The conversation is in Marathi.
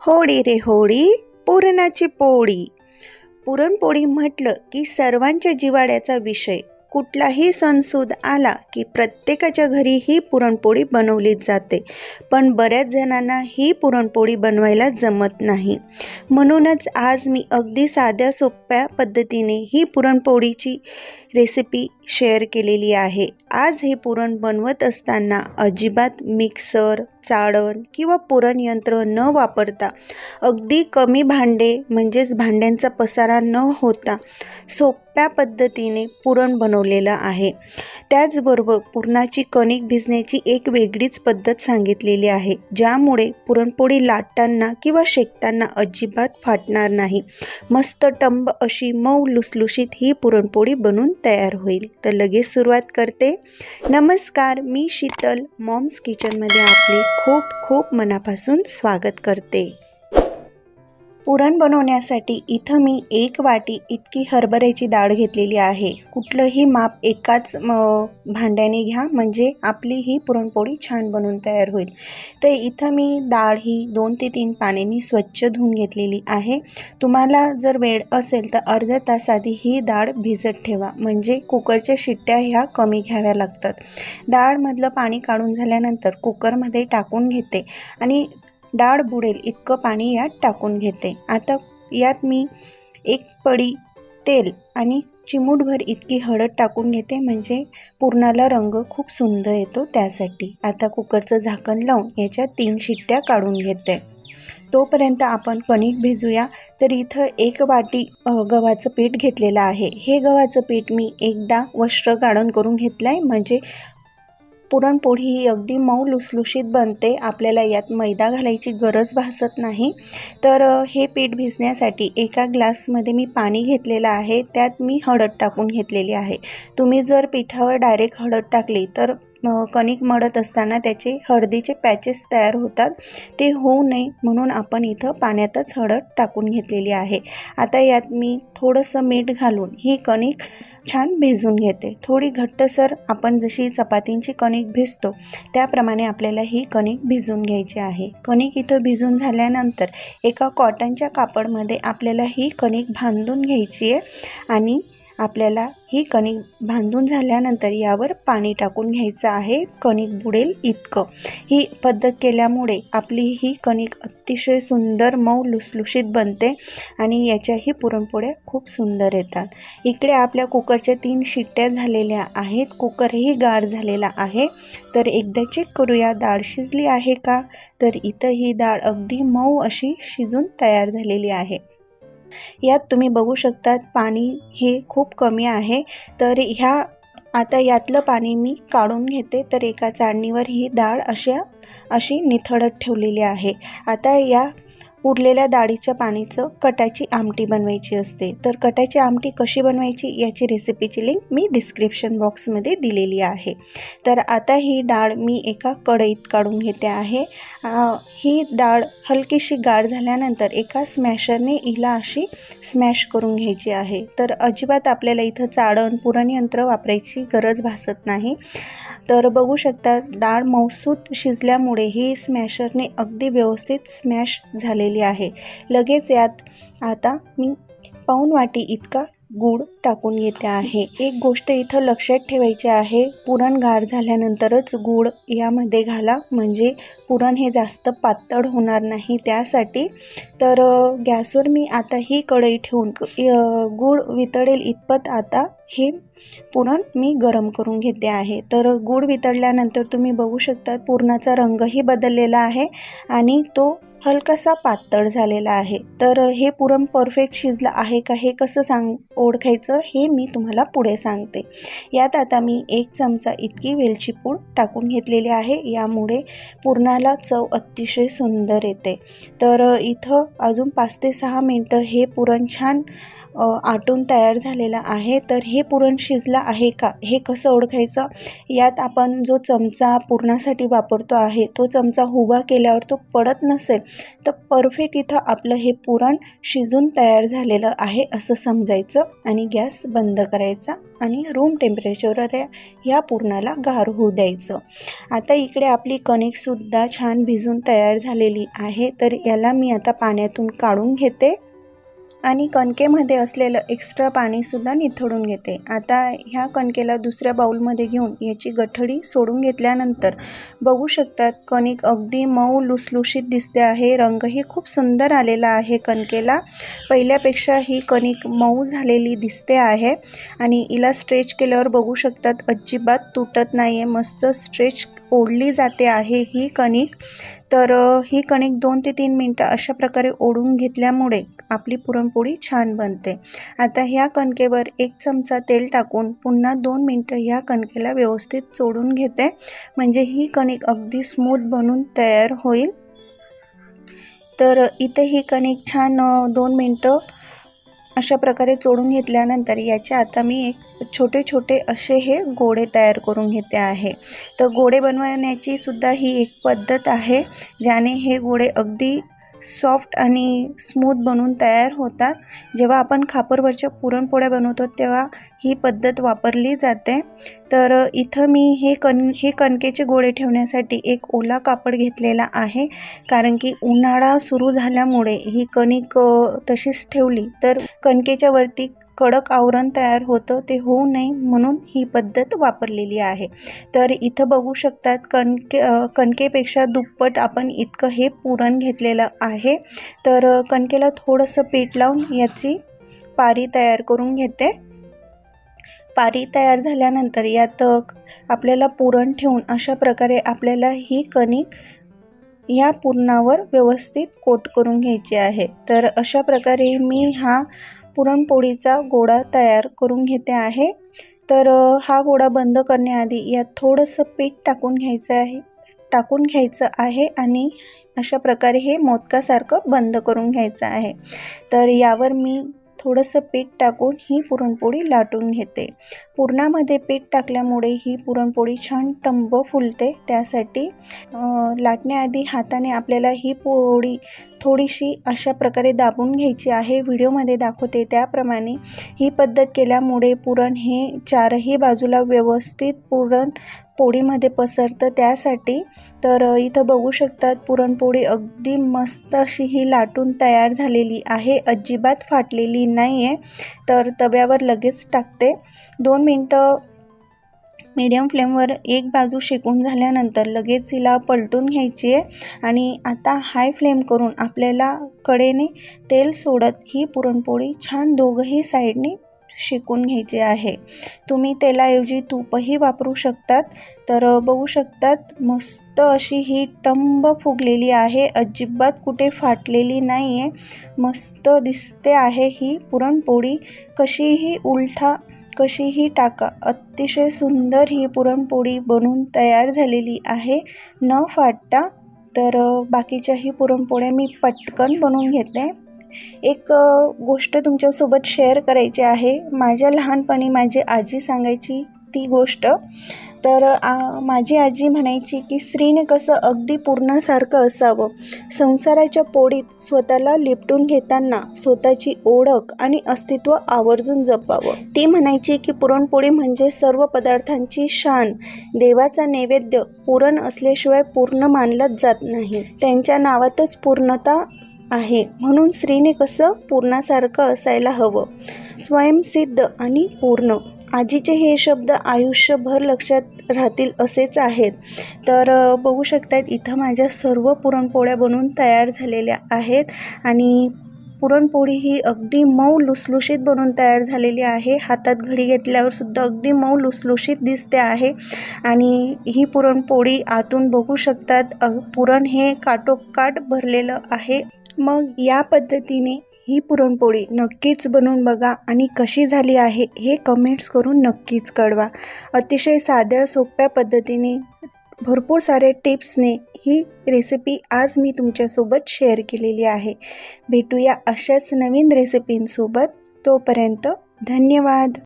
होळी रे होळी पुरणाची पोळी. पुरणपोळी म्हटलं की सर्वांच्या जिवाड्याचा विषय. कुठलाही सणसूद आला की प्रत्येकाच्या घरी ही पुरणपोळी बनवलीच जाते. पण बऱ्याच जणांना ही पुरणपोळी बनवायला जमत नाही. म्हणूनच आज मी अगदी साध्या सोप्या पद्धतीने ही पुरणपोळीची रेसिपी शेअर केलेली आहे. आज हे पुरण बनवत असताना अजिबात मिक्सर चाळण किंवा पुरणयंत्र न वापरता अगदी कमी भांडे म्हणजेच भांड्यांचा पसारा न होता सोप्या पद्धतीने पुरण बनवलेलं आहे. त्याचबरोबर पुरणाची कणिक भिजण्याची एक वेगळीच पद्धत सांगितलेली आहे ज्यामुळे पुरणपोळी लाटताना किंवा शेकताना अजिबात फाटणार नाही. मस्त टंब अशी मऊ लुसलुशीत ही पुरणपोळी बनून तयार होईल. तर लगेच सुरुवात करते. नमस्कार मी शीतल. मॉम्स किचनमध्ये आपले खूप खूप मनापासून स्वागत करते. पुरण बनवण्यासाठी इथं मी एक वाटी इतकी हरभऱ्याची डाळ घेतलेली आहे. कुठलंही माप एकाच भांड्याने घ्या म्हणजे आपली ही पुरणपोळी छान बनून तयार होईल. तर इथं मी डाळ ही दोन ते तीन पाण्याने स्वच्छ धुवून घेतलेली आहे. तुम्हाला जर वेळ असेल तर अर्ध्या तास आधी ही डाळ भिजत ठेवा म्हणजे कुकरच्या शिट्ट्या ह्या कमी घ्याव्या लागतात. डाळमधलं पाणी काढून झाल्यानंतर कुकरमध्ये टाकून घेते आणि डाळ बुडेल इतकं पाणी यात टाकून घेते. आता यात मी एक पडी तेल आणि चिमूटभर इतकी हळद टाकून घेते म्हणजे पुरणाला रंग खूप सुंदर येतो त्यासाठी. आता कुकरचं झाकण लावून याच्या तीन शिट्ट्या काढून घेते. तोपर्यंत आपण कणिक भिजूया. तर इथं एक वाटी गव्हाचं पीठ घेतलेलं आहे. हे गव्हाचं पीठ मी एकदा वस्त्र गाळण करून घेतलं आहे म्हणजे पुरणपोळी ही अगदी मऊ लुसलुशीत बनते. आपल्याला यात मैदा घालायची गरज भासत नाही. तर हे पीठ भिजण्यासाठी एका ग्लासमध्ये मी पाणी घेतलेलं आहे. त्यात मी हळद टाकून घेतलेली आहे. तुम्ही जर पिठावर डायरेक्ट हळद टाकली तर कणिक मळत असताना त्याचे हळदीचे पॅचेस तयार होतात. ते होऊ नये म्हणून आपण इथं पाण्यातच हळद टाकून घेतलेली आहे. आता यात मी थोडंसं मीठ घालून ही कणिक छान भिजून घेते. थोडी घट्टसर आपण जशी चपातींची कणिक भिजतो त्याप्रमाणे आपल्याला ही कणिक भिजून घ्यायची आहे. कणिक इथं भिजून झाल्यानंतर एका कॉटनच्या कापडमध्ये आपल्याला ही कणिक बांधून घ्यायची आहे आणि आपल्याला ही कणिक बांधून झाल्यानंतर यावर पाणी टाकून घ्यायचं आहे. कणिक बुडेल इतकं. ही पद्धत केल्यामुळे आपली ही कणिक अतिशय सुंदर मऊ लुसलुशीत बनते आणि याच्याही पुरणपोळ्या खूप सुंदर येतात. इकडे आपल्या कुकरच्या तीन शिट्ट्या झालेल्या आहेत. कुकरही गार झालेला आहे. तर एकदा चेक करूया डाळ शिजली आहे का? तर इथं ही डाळ अगदी मऊ अशी शिजून तयार झालेली आहे. यात तुम्ही बघू शकतात पाणी हे खूप कमी आहे. तर ह्या आता यातलं पाणी मी काढून घेते. तर एका चाळणीवर ही डाळ अशा अशी निथळत ठेवलेली आहे. आता या उरलेल्या डाळीच्या पाणीचं कटाची आमटी बनवायची असते. तर कटाची आमटी कशी बनवायची याची रेसिपीची लिंक मी डिस्क्रिप्शन बॉक्समध्ये दिलेली आहे. तर आता ही डाळ मी एका कढईत काढून घेते आहे. ही डाळ हलकीशी गार झाल्यानंतर एका स्मॅशरने हिला अशी स्मॅश करून घ्यायची आहे. तर अजिबात आपल्याला इथं चाळण पुरणयंत्र वापरायची गरज भासत नाही. तर बघू शकता डाळ मौसूत शिजल्यामुळे ही स्मॅशरने अगदी व्यवस्थित स्मॅश झाले झालेली आहे. लगेच यात आता मी पाऊण वाटी इतका गूळ टाकून येते आहे. एक गोष्ट इथं लक्षात ठेवायची आहे. पुरण गार झाल्यानंतरच गूळ यामध्ये घाला. म्हणजे पुरण हे जास्त पातळ होणार नाही त्यासाठी. तर गॅसवर मी आता ही कढई ठेवून गूळ वितळेल इतपत आता हे पुरण मी गरम करून घेते आहे. तर गूळ वितळल्यानंतर तुम्ही बघू शकता पुरणाचा रंगही बदललेला आहे आणि तो हलकासा पातळ झालेला आहे. तर हे पुरण परफेक्ट शिजलं आहे का हे कसं सांग ओळखायचं हे मी तुम्हाला पुढे सांगते. यात आता मी एक चमचा इतकी वेलची पूड टाकून घेतलेली आहे. यामुळे पुरणाला चव अतिशय सुंदर येते. तर इथं अजून पाच ते सहा मिनटं हे पुरण छान आटून तयार झालेलं आहे. तर हे पुरण शिजलं आहे का? हे कसं ओळखायचं? यात आपण जो चमचा पुरणासाठी वापरतो आहे तो चमचा हुबा केल्यावर तो पडत नसेल तर परफेक्ट इथं आपलं हे पुरण शिजून तयार झालेलं आहे असं समजायचं आणि गॅस बंद करायचा आणि रूम टेम्परेचरवर या पुरणाला गार होऊ द्यायचं. आता इकडे आपली कणिकसुद्धा छान भिजून तयार झालेली आहे. तर याला मी आता पाण्यातून काढून घेते. आणि कणकेमध्ये असलेलं एक्स्ट्रा पाणीसुद्धा निथळून घेते. आता ह्या कणकेला दुसऱ्या बाऊलमध्ये घेऊन याची गठडी सोडून घेतल्यानंतर बघू शकतात कणिक अगदी मऊ लुसलुशीत दिसते आहे. रंगही खूप सुंदर आलेला आहे कणकेला. पहिल्यापेक्षा ही कणिक मऊ झालेली दिसते आहे. आणि हिला स्ट्रेच केल्यावर बघू शकतात अजिबात तुटत नाही आहे मस्त स्ट्रेच ओढली जाते आहे ही कणिक. तर ही कणिक दोन ते तीन मिनटं अशा प्रकारे ओढून घेतल्यामुळे आपली पुरणपोळी छान बनते. आता ह्या कणकेवर एक चमचा तेल टाकून पुन्हा दोन मिनटं ह्या कणकेला व्यवस्थित चोडून घेते. म्हणजे ही कणिक अगदी स्मूथ बनून तयार होईल. तर इथे ही कणिक छान दोन मिनटं अशा प्रकारे चोळून घेतल्यानंतर याचे आता मी एक छोटे छोटे असे हे गोळे तयार करून घेते आहे. तर गोळे बनवण्याची सुद्धा ही एक पद्धत आहे ज्याने हे गोळे अगदी सॉफ्ट आणि स्मूथ बनून तयार होतात. जेव्हा आपण खापरवरच्या पुरणपोळ्या बनवतो तेव्हा ही पद्धत वापरली जाते. तर इथं मी हे कण हे कणकेचे गोळे ठेवण्यासाठी एक ओला कापड घेतलेला आहे. कारण की उन्हाळा सुरू झाल्यामुळे ही कणिक तशीच ठेवली. तर कणकेच्या वरती कडक आवरण तयार होतं ते होऊ नये म्हणून ही पद्धत वापरलेली आहे. तर इथं बघू शकतात कणके कणकेपेक्षा दुप्पट आपण इतकं हे पुरण घेतलेलं आहे. तर कणकेला थोडंसं पीठ लावून याची पारी तयार करून घेते. पारी तयार झाल्यानंतर यात आपल्याला पुरण ठेवून अशा प्रकारे आपल्याला ही कणिक या पुरणावर व्यवस्थित कोट करून घ्यायची आहे. तर अशा प्रकारे मी हा पुरणपोळीचा गोळा तयार करून घेते आहे. तर हा गोळा बंद करण्याआधी यात थोडंसं पीठ टाकून घ्यायचं आहे. टाकून घ्यायचं आहे आणि अशा प्रकारे हे मोदकासारखं बंद करून घ्यायचं आहे. तर यावर मी थोडंसं पीठ टाकून ही पुरणपोळी लाटून घेते. पुरणामध्ये पीठ टाकल्यामुळे ही पुरणपोळी छान टंब फुलते. त्यासाठी लाटण्याआधी हाताने आपल्याला ही पोळी थोडीशी अशा प्रकारे दाबून घ्यायची आहे. व्हिडिओमध्ये दाखवते त्याप्रमाणे. ही पद्धत केल्यामुळे पुरण हे चारही बाजूला व्यवस्थित पुरण पोळीमध्ये पसरतं त्यासाठी तर इथं बघू शकतात पुरणपोळी अगदी मस्त अशी ही लाटून तयार झालेली आहे. अजिबात फाटलेली नाही आहे तर तव्यावर लगेच टाकते. दोन मिनटं मीडियम फ्लेमवर एक बाजू शेकून झाल्यानंतर लगेच हिला पलटून घ्यायची आहे आणि आता हाय फ्लेम करून आपल्याला कडेने तेल सोडत ही पुरणपोळी छान दोघंही साईडने शिकून घ्यायचे आहे. तुम्ही तेलाऐवजी तूपही वापरू शकतात. तर बघू शकतात मस्त अशी ही टंब फुगलेली आहे. अजिबात कुठे फाटलेली नाही आहे मस्त दिसते आहे ही पुरणपोळी. कशीही उलटा कशीही टाका. अतिशय सुंदर ही पुरणपोळी बनून तयार झालेली आहे. न फाटता तर बाकीच्याही पुरणपोळ्या मी पटकन बनवून घेते. एक गोष्ट तुमच्यासोबत शेअर करायची आहे. माझ्या लहानपणी माझी आजी सांगायची ती गोष्ट. तर आ, माझी आजी म्हणायची की स्त्रीने कसं अगदी पूर्णासारखं असावं. संसाराच्या पोळीत स्वतःला लिपटून घेताना स्वतःची ओळख आणि अस्तित्व आवर्जून जपावं. ती म्हणायची की पुरणपोळी म्हणजे सर्व पदार्थांची शान. देवाचा नैवेद्य पुरण असल्याशिवाय पूर्ण मानलंच जात नाही. त्यांच्या नावातच पूर्णता आहे. म्हणून स्त्रीने कसं पूर्णासारखं असायला हवं? स्वयंसिद्ध आणि पूर्ण. आजीचे हे शब्द आयुष्यभर लक्षात राहतील असेच आहेत. तर बघू शकतात इथं माझ्या सर्व पुरणपोळ्या बनवून तयार झालेल्या आहेत आणि पुरणपोळी ही अगदी मऊ लुसलुशीत बनून तयार झालेली आहे. हातात घडी घेतल्यावर सुद्धा अगदी मऊ लुसलुशीत दिसते आहे. आणि ही पुरणपोळी आतून बघू शकतात पुरण हे काटोकाट भरलेलं आहे. मग या पद्धतीने ही पुरणपोळी नक्कीच बनवून बघा आणि कशी झाली आहे हे कमेंट्स करून नक्कीच कळवा. अतिशय साध्या सोप्या पद्धतीने भरपूर सारे टिप्सने ही रेसिपी आज मी तुमच्यासोबत शेअर केलेली आहे. भेटूया अशाच नवीन रेसिपींसोबत तोपर्यंत धन्यवाद.